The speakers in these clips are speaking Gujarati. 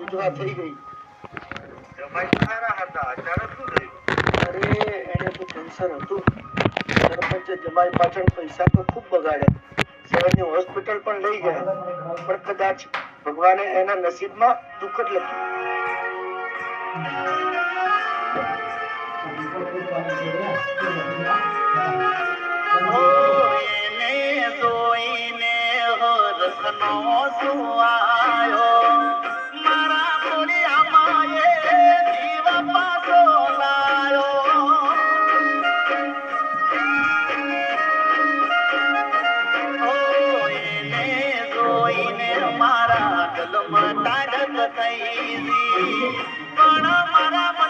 સૂચવા થઈ ગઈ. અરે એને તો કેન્સર હતું. સરપંચે જમાઈ પાછળ પૈસા તો ખૂબ બગાડ્યા. શહેરની હોસ્પિટલ પણ લઈ ગયા. પણ કદાચ ભગવાને એના નસીબમાં દુઃખ જ લખ્યું. જોઈને સુવાયો பணமர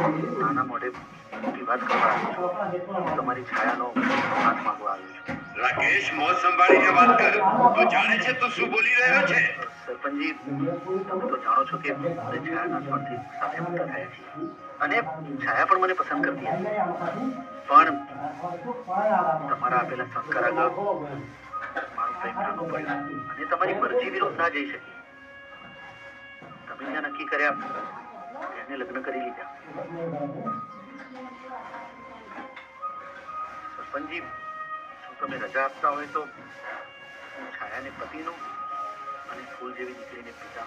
નાના મોઢે મોટી વાત કરવા તમારી છાયાનો હાથ માંગવા આવ્યો છું રાકેશ, મોજ સંભાળીને વાત કર. તું જાણે છે તું શું બોલી રહ્યો છે? સરપંચજી, તમે તો જાણો છો કે મને છાયા નાનપણથી સાથે મોટા થયા છે અને છાયા પણ મને પસંદ કરતી હતી. પણ તમારા આપેલા સંસ્કાર આગળ મારું પ્રેમ નાનું પડ્યું અને તમારી મરજી વિરુદ્ધ ના જઈ શકી. તમે જ્યાં નક્કી કર્યા એને લગ્ન કરી લીધા. સરપંચજી, શું તમે રજા આપતા હોય તો હું છાયાને પતિનો અને ફૂલ જેવી દીકરીને પિતા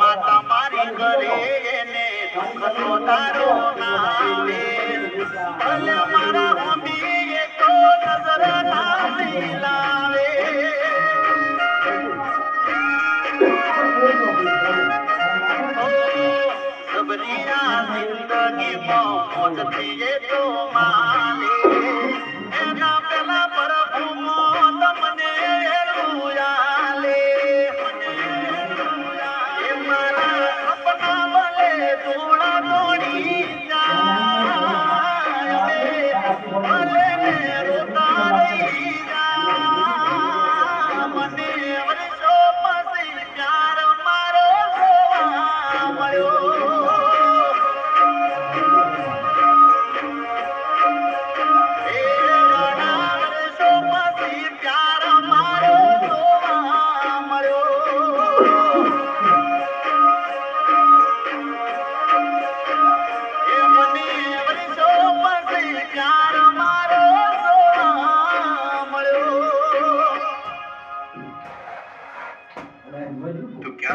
માતા મારી ઘરે દુઃખ તો તારો ના ભલે મારા મમ્મી સબરીના જિંદગીમાં મોજ એ તો માને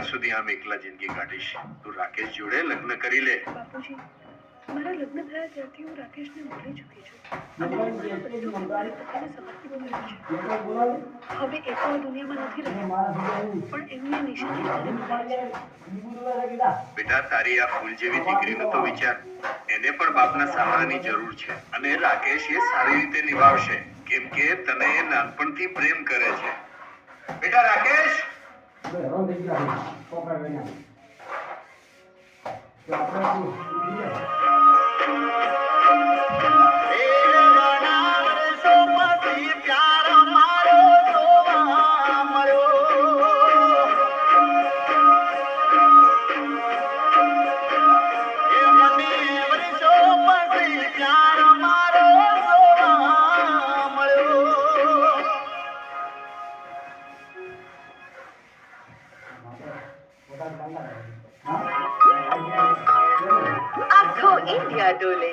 ક્યાં સુધી આમ એકલા જિંદગી કાઢીશ. તું રાકેશ જોડે લગ્ન કરી લે. બાપુજી મારા લગ્ન થયા ત્યારથી હું રાકેશને ભૂલી ચૂકી છું. પતિને સમર્પિત બની હવે એ દુનિયામાં નથી પણ એમની નિશાની મને મળે બેટા તારી આ ફૂલ જેવી દીકરીનો તો વિચાર. એને પણ બાપના સહારાની જરૂર છે અને રાકેશ એ સારી રીતે નિભાવશે. કેમ કે તને એ નાનપણથી પ્રેમ કરે છે. બેટા Rakesh! Böyle on değil yani. O kadar önemli. Ya, આખો ઇન્ડિયા ડોલે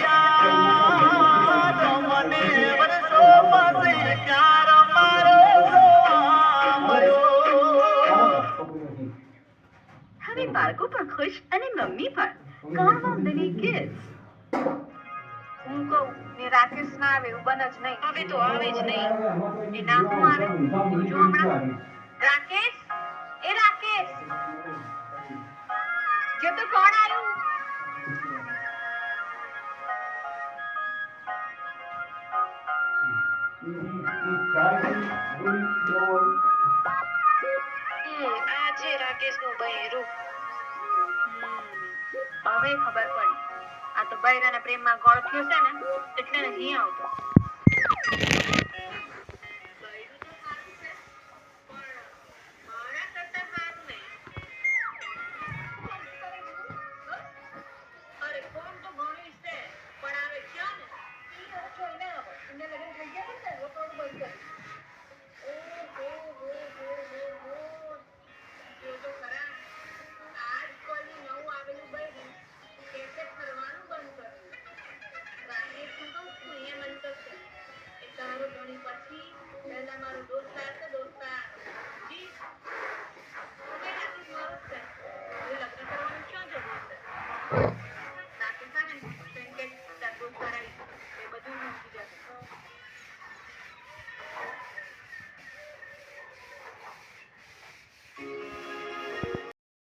યાદ મને વર્ષો પછી પ્યાર મારો હવે મળ્યો હા ખુશ અને મમ્મી પણ કોણ ધ કિડ્સ હું કહું ને રાકેશ ના આવે એવું બને જ નહીં. હવે તો આવે જ નહીં. એ ના હું આવે? જો હમણાં. રાકેશ? એ રાકેશ? જો તો કોણ આવ્યું? આજે રાકેશનું બહેરું. હવે ખબર પડી. આ તો બૈરાના પ્રેમમાં ગોળ થયો છે ને એટલે નહીં આવતો. પહેલા